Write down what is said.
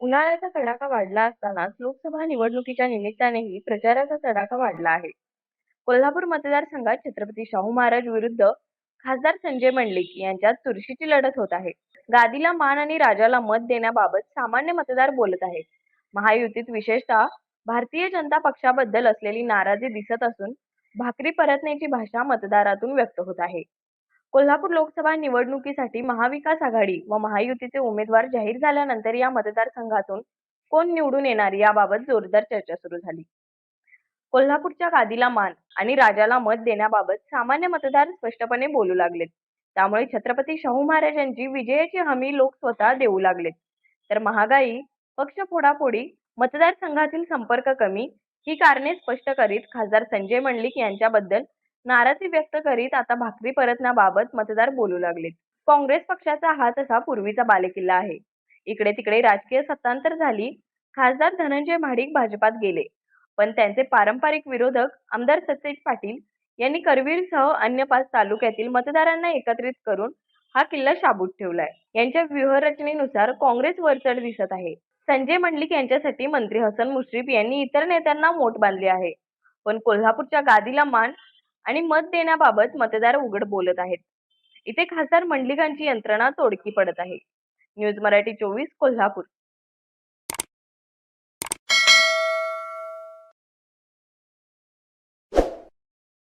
उन्हाळ्याचा तडाखा वाढला असतानाच लोकसभा निवडणुकीच्या निमित्तानेही प्रचाराचा तडाखा वाढला आहे. कोल्हापूर मतदारसंघात छत्रपती शाहू महाराज विरुद्ध खासदार संजय मंडलिक यांच्यात चुरशीची लढत होत आहे. गादीला मान आणि राजाला मत देण्याबाबत सामान्य मतदार बोलत आहेत. महायुतीत विशेषतः भारतीय जनता पक्षाबद्दल असलेली नाराजी दिसत असून भाकरी परतण्याची भाषा मतदारातून व्यक्त होत आहे. कोल्हापूर लोकसभा निवडणुकीसाठी महाविकास आघाडी व महायुतीचे उमेदवार जाहीर झाल्यानंतर या मतदारसंघातून कोण निवडून येणार याबाबत जोरदार चर्चा सुरू झाली. कोल्हापूरच्या गादीला मान आणि राजाला मत देण्याबाबत सामान्य मतदार स्पष्टपणे बोलू लागलेत. त्यामुळे छत्रपती शाहू महाराजांची विजयाची हमी लोक स्वतः देऊ लागलेत. तर महागाई, पक्ष फोडाफोडी, मतदारसंघातील संपर्क कमी ही कारणे स्पष्ट करीत खासदार संजय मंडलिक यांच्याबद्दल नाराजी व्यक्त करीत आता भाकरी परतण्याबाबत मतदार बोलू लागलेत. काँग्रेस पक्षाचा हा तसा पूर्वीचा बालेकिल्ला आहे. इकडे तिकडे राजकीय सत्तांतर झाली. खासदार धनंजय महाडिक भाजपात गेले. पण त्यांचे पारंपरिक विरोधक आमदार सतेज पाटील यांनी करवीरसह अन्य पाच तालुक्यातील मतदारांना एकत्रित करून हा किल्ला शाबूत ठेवलाय. यांच्या व्यूहरचनेनुसार काँग्रेस वरचढ दिसत आहे. संजय मंडलिक यांच्यासाठी मंत्री हसन मुश्रीफ यांनी इतर नेत्यांना मोठ बांधले आहे. पण कोल्हापूरच्या गादीला मान आणि मत देण्याबाबत मतदार उघड बोलत आहेत. इथे खासदार मंडलिकांची यंत्रणा तोडकी पडत आहे. न्यूज मराठी चोवीस कोल्हापूर